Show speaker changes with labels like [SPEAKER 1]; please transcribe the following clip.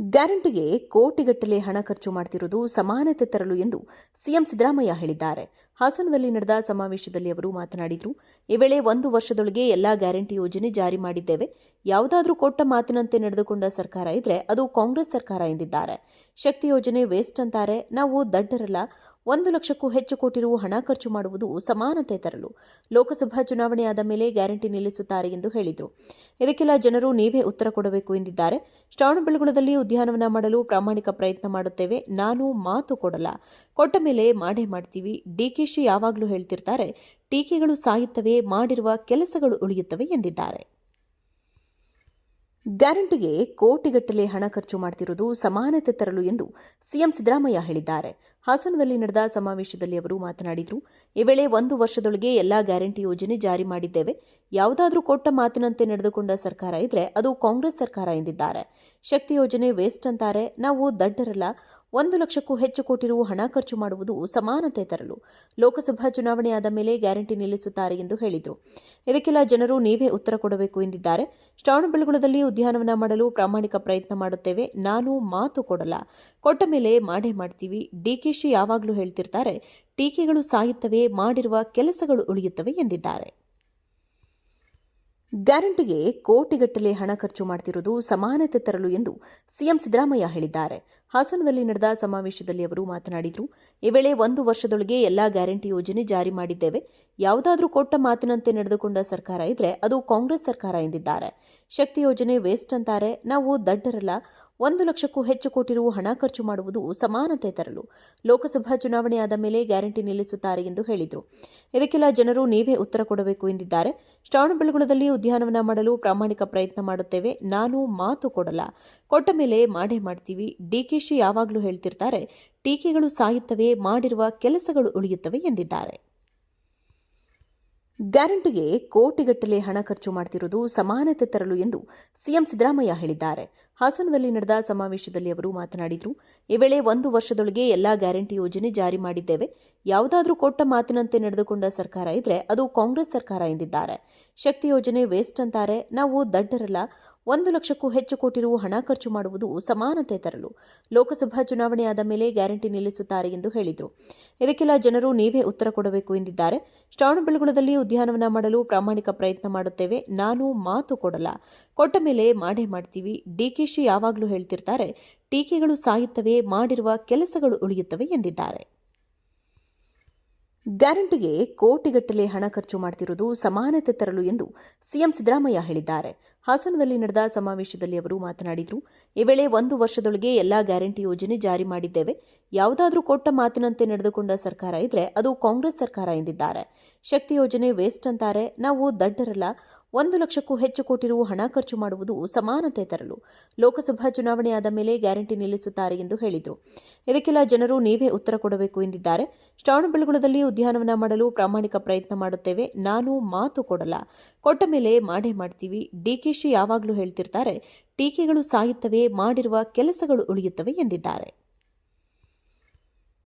[SPEAKER 1] ಗ್ಯಾರಂಟಿಗೆ ಕೋಟಿಗಟ್ಟಲೆ ಹಣ ಖರ್ಚು ಮಾಡ್ತಿರುವುದು ಸಮಾನತೆ ತರಲು ಎಂದು ಸಿಎಂ ಸಿದ್ದರಾಮಯ್ಯ ಹೇಳಿದ್ದಾರೆ. ಹಾಸನದಲ್ಲಿ ನಡೆದ ಸಮಾವೇಶದಲ್ಲಿ ಅವರು ಮಾತನಾಡಿದರು, ಈ ವೇಳೆ ಒಂದು ವರ್ಷದೊಳಗೆ ಎಲ್ಲಾ ಗ್ಯಾರಂಟಿ ಯೋಜನೆ ಜಾರಿ ಮಾಡಿದ್ದೇವೆ. ಯಾವುದಾದ್ರೂ ಕೊಟ್ಟ ಮಾತಿನಂತೆ ನಡೆದುಕೊಂಡ ಸರ್ಕಾರ ಇದ್ರೆ ಅದು ಕಾಂಗ್ರೆಸ್ ಸರ್ಕಾರ ಎಂದಿದ್ದಾರೆ. ಶಕ್ತಿ ಯೋಜನೆ ವೇಸ್ಟ್ ಅಂತಾರೆ, ನಾವು ದಡ್ಡರಲ್ಲ. ಒಂದು ಲಕ್ಷಕ್ಕೂ ಹೆಚ್ಚು ಕೋಟಿ ರು ಹಣ ಖರ್ಚು ಮಾಡುವುದು ಸಮಾನತೆ ತರಲು ಲೋಕಸಭಾ ಚುನಾವಣೆ ಆದ ಮೇಲೆ ಗ್ಯಾರಂಟಿ ನಿಲ್ಲಿಸುತ್ತಾರೆ ಎಂದು ಹೇಳಿದರು. ಇದಕ್ಕೆಲ್ಲ ಜನರು ನೀವೇ ಉತ್ತರ ಕೊಡಬೇಕು ಎಂದಿದ್ದಾರೆ. ಶ್ರವಣಬೆಳಗುಳದಲ್ಲಿ ಉದ್ಯಾನವನ ಮಾಡಲು ಪ್ರಾಮಾಣಿಕ ಪ್ರಯತ್ನ ಮಾಡುತ್ತೇವೆ. ನಾನು ಮಾತು ಕೊಡಲ್ಲ. ಕೊಟ್ಟ ಮೇಲೆ ಮಾಡೇ ಮಾಡ್ತೀವಿ. ಡಿಕೆಶಿ ಯಾವಾಗಲೂ ಹೇಳ್ತಿರ್ತಾರೆ, ಟೀಕೆಗಳು ಸಾಯುತ್ತವೆ, ಮಾಡಿರುವ ಕೆಲಸಗಳು ಉಳಿಯುತ್ತವೆ ಎಂದಿದ್ದಾರೆ. ಗ್ಯಾರಂಟಿಗೆ ಕೋಟಿಗಟ್ಟಲೆ ಹಣ ಖರ್ಚು ಮಾಡ್ತಿರುವುದು ಸಮಾನತೆ ತರಲು ಎಂದು ಸಿಎಂ ಸಿದ್ದರಾಮಯ್ಯ ಹೇಳಿದ್ದಾರೆ. ಹಾಸನದಲ್ಲಿ ನಡೆದ ಸಮಾವೇಶದಲ್ಲಿ ಅವರು ಮಾತನಾಡಿದರು, ಈ ವೇಳೆ ಒಂದು ವರ್ಷದೊಳಗೆ ಎಲ್ಲಾ ಗ್ಯಾರಂಟಿ ಯೋಜನೆ ಜಾರಿ ಮಾಡಿದ್ದೇವೆ. ಯಾವುದಾದ್ರೂ ಕೊಟ್ಟ ಮಾತಿನಂತೆ ನಡೆದುಕೊಂಡ ಸರ್ಕಾರ ಇದ್ರೆ ಅದು ಕಾಂಗ್ರೆಸ್ ಸರ್ಕಾರ ಎಂದಿದ್ದಾರೆ. ಶಕ್ತಿ ಯೋಜನೆ ವೇಸ್ಟ್ ಅಂತಾರೆ, ನಾವು ದಡ್ಡರಲ್ಲ ಒಂದು ಲಕ್ಷಕ್ಕೂ ಹೆಚ್ಚು ಕೋಟಿ ರು ಹಣ ಖರ್ಚು ಮಾಡುವುದು ಸಮಾನತೆ ತರಲು ಲೋಕಸಭಾ ಚುನಾವಣೆ ಆದ ಮೇಲೆ ಗ್ಯಾರಂಟಿ ನಿಲ್ಲಿಸುತ್ತಾರೆ ಎಂದು ಹೇಳಿದರು. ಇದಕ್ಕೆಲ್ಲ ಜನರು ನೀವೇ ಉತ್ತರ ಕೊಡಬೇಕು ಎಂದಿದ್ದಾರೆ. ಶ್ರವಣಬೆಳಗುಳದಲ್ಲಿ ಉದ್ಯಾನವನ ಮಾಡಲು ಪ್ರಾಮಾಣಿಕ ಪ್ರಯತ್ನ ಮಾಡುತ್ತೇವೆ. ನಾನು ಮಾತು ಕೊಡಲ್ಲ. ಕೊಟ್ಟ ಮೇಲೆ ಮಾಡೇ ಮಾಡ್ತೀವಿ. ಡಿಕೆಶಿ ಯಾವಾಗಲೂ ಹೇಳ್ತಿರ್ತಾರೆ, ಟೀಕೆಗಳು ಸಾಯುತ್ತವೆ, ಮಾಡಿರುವ ಕೆಲಸಗಳು ಉಳಿಯುತ್ತವೆ ಎಂದಿದ್ದಾರೆ. ಗ್ಯಾರಂಟಿಗೆ ಕೋಟಿಗಟ್ಟಲೆ ಹಣ ಖರ್ಚು ಮಾಡ್ತಿರುವುದು ಸಮಾನತೆ ತರಲು ಎಂದು ಸಿಎಂ ಸಿದ್ದರಾಮಯ್ಯ ಹೇಳಿದ್ದಾರೆ. ಹಾಸನದಲ್ಲಿ ನಡೆದ ಸಮಾವೇಶದಲ್ಲಿ ಅವರು ಮಾತನಾಡಿದರು, ಈ ವೇಳೆ ಒಂದು ವರ್ಷದೊಳಗೆ ಎಲ್ಲಾ ಗ್ಯಾರಂಟಿ ಯೋಜನೆ ಜಾರಿ ಮಾಡಿದ್ದೇವೆ. ಯಾವುದಾದರೂ ಕೊಟ್ಟ ಮಾತಿನಂತೆ ನಡೆದುಕೊಂಡ ಸರ್ಕಾರ ಇದ್ರೆ ಅದು ಕಾಂಗ್ರೆಸ್ ಸರ್ಕಾರ ಎಂದಿದ್ದಾರೆ. ಶಕ್ತಿ ಯೋಜನೆ ವೇಸ್ಟ್ ಅಂತಾರೆ, ನಾವು ದಡ್ಡರಲ್ಲ. ಒಂದು ಲಕ್ಷಕ್ಕೂ ಹೆಚ್ಚು ಕೋಟಿ ರು ಹಣ ಖರ್ಚು ಮಾಡುವುದು ಸಮಾನತೆ ತರಲು ಲೋಕಸಭಾ ಚುನಾವಣೆ ಆದ ಮೇಲೆ ಗ್ಯಾರಂಟಿ ನಿಲ್ಲಿಸುತ್ತಾರೆ ಎಂದು ಹೇಳಿದರು. ಇದಕ್ಕೆಲ್ಲ ಜನರು ನೀವೇ ಉತ್ತರ ಕೊಡಬೇಕು ಎಂದಿದ್ದಾರೆ. ಶ್ರವಣಬೆಳಗುಳದಲ್ಲಿ ಉದ್ಯಾನವನ ಮಾಡಲು ಪ್ರಾಮಾಣಿಕ ಪ್ರಯತ್ನ ಮಾಡುತ್ತೇವೆ. ನಾನು ಮಾತು ಕೊಡಲ್ಲ. ಕೊಟ್ಟ ಮೇಲೆ ಮಾಡೇ ಮಾಡ್ತೀವಿ. ಡಿಕೆಶಿ ಯಾವಾಗಲೂ ಹೇಳ್ತಿರ್ತಾರೆ, ಟೀಕೆಗಳು ಸಾಯುತ್ತವೆ, ಮಾಡಿರುವ ಕೆಲಸಗಳು ಉಳಿಯುತ್ತವೆ ಎಂದಿದ್ದಾರೆ. ಗ್ಯಾರಂಟಿಗೆ ಕೋಟಿಗಟ್ಟಲೆ ಹಣ ಖರ್ಚು ಮಾಡ್ತಿರುವುದು ಸಮಾನತೆ ತರಲು ಎಂದು ಸಿಎಂ ಸಿದ್ದರಾಮಯ್ಯ ಹೇಳಿದ್ದಾರೆ. ಹಾಸನದಲ್ಲಿ ನಡೆದ ಸಮಾವೇಶದಲ್ಲಿ ಅವರು ಮಾತನಾಡಿದರು, ಈ ವೇಳೆ ಒಂದು ವರ್ಷದೊಳಗೆ ಎಲ್ಲಾ ಗ್ಯಾರಂಟಿ ಯೋಜನೆ ಜಾರಿ ಮಾಡಿದ್ದೇವೆ. ಯಾವುದಾದ್ರೂ ಕೊಟ್ಟ ಮಾತಿನಂತೆ ನಡೆದುಕೊಂಡ ಸರ್ಕಾರ ಇದ್ರೆ ಅದು ಕಾಂಗ್ರೆಸ್ ಸರ್ಕಾರ ಎಂದಿದ್ದಾರೆ. ಶಕ್ತಿ ಯೋಜನೆ ವೇಸ್ಟ್ ಅಂತಾರೆ, ನಾವು ದಡ್ಡರಲ್ಲ ಒಂದು ಲಕ್ಷಕ್ಕೂ ಹೆಚ್ಚು ಕೋಟಿ ರು ಹಣ ಖರ್ಚು ಮಾಡುವುದು ಸಮಾನತೆ ತರಲು ಲೋಕಸಭಾ ಚುನಾವಣೆ ಆದ ಮೇಲೆ ಗ್ಯಾರಂಟಿ ನಿಲ್ಲಿಸುತ್ತಾರೆ ಎಂದು ಹೇಳಿದರು. ಇದಕ್ಕೆಲ್ಲ ಜನರು ನೀವೇ ಉತ್ತರ ಕೊಡಬೇಕು ಎಂದಿದ್ದಾರೆ. ಶ್ರವಣಬೆಳಗೊಳದಲ್ಲಿ ಉದ್ಯಾನವನ ಮಾಡಲು ಪ್ರಾಮಾಣಿಕ ಪ್ರಯತ್ನ ಮಾಡುತ್ತೇವೆ. ನಾನು ಮಾತು ಕೊಡಲ್ಲ. ಕೊಟ್ಟ ಮೇಲೆ ಮಾಡೇ ಮಾಡ್ತೀವಿ. ಡಿಕೆಶಿ ಯಾವಾಗಲೂ ಹೇಳ್ತಿರ್ತಾರೆ, ಟೀಕೆಗಳು ಸಾಯುತ್ತವೆ, ಮಾಡಿರುವ ಕೆಲಸಗಳು ಉಳಿಯುತ್ತವೆ ಎಂದಿದ್ದಾರೆ. ಗ್ಯಾರಂಟಿಗೆ ಕೋಟಿಗಟ್ಟಲೆ ಹಣ ಖರ್ಚು ಮಾಡುತ್ತಿರುವುದು ಸಮಾನತೆ ತರಲು ಎಂದು ಸಿಎಂ ಸಿದ್ದರಾಮಯ್ಯ ಹೇಳಿದ್ದಾರೆ. ಹಾಸನದಲ್ಲಿ ನಡೆದ ಸಮಾವೇಶದಲ್ಲಿ ಅವರು ಮಾತನಾಡಿದರು, ಈ ವೇಳೆ ಒಂದು ವರ್ಷದೊಳಗೆ ಎಲ್ಲಾ ಗ್ಯಾರಂಟಿ ಯೋಜನೆ ಜಾರಿ ಮಾಡಿದ್ದೇವೆ. ಯಾವುದಾದ್ರೂ ಕೊಟ್ಟ ಮಾತಿನಂತೆ ನಡೆದುಕೊಂಡ ಸರ್ಕಾರ ಇದ್ರೆ ಅದು ಕಾಂಗ್ರೆಸ್ ಸರ್ಕಾರ ಎಂದಿದ್ದಾರೆ. ಶಕ್ತಿ ಯೋಜನೆ ವೇಸ್ಟ್ ಅಂತಾರೆ, ನಾವು ದಡ್ಡರಲ್ಲ ಒಂದು ಲಕ್ಷಕ್ಕೂ ಹೆಚ್ಚು ಕೋಟಿ ರೂ ಹಣ ಖರ್ಚು ಮಾಡುವುದು ಸಮಾನತೆ ತರಲು ಲೋಕಸಭಾ ಚುನಾವಣೆ ಆದ ಮೇಲೆ ಗ್ಯಾರಂಟಿ ನಿಲ್ಲಿಸುತ್ತಾರೆ ಎಂದು ಹೇಳಿದರು. ಇದಕ್ಕೆಲ್ಲ ಜನರು ನೀವೇ ಉತ್ತರ ಕೊಡಬೇಕು ಎಂದಿದ್ದಾರೆ. ಶ್ರವಣಬೆಳಗುಳದಲ್ಲಿ ಉದ್ಯಾನವನ ಮಾಡಲು ಪ್ರಾಮಾಣಿಕ ಪ್ರಯತ್ನ ಮಾಡುತ್ತೇವೆ. ನಾನು ಮಾತು ಕೊಡಲ್ಲ. ಕೊಟ್ಟ ಮೇಲೆ ಮಾಡೇ ಮಾಡ್ತೀವಿ. ಡಿಕೆಶಿ ಯಾವಾಗಲೂ ಹೇಳ್ತಿರ್ತಾರೆ, ಟೀಕೆಗಳು ಸಾಯುತ್ತವೆ, ಮಾಡಿರುವ ಕೆಲಸಗಳು ಉಳಿಯುತ್ತವೆ ಎಂದಿದ್ದಾರೆ.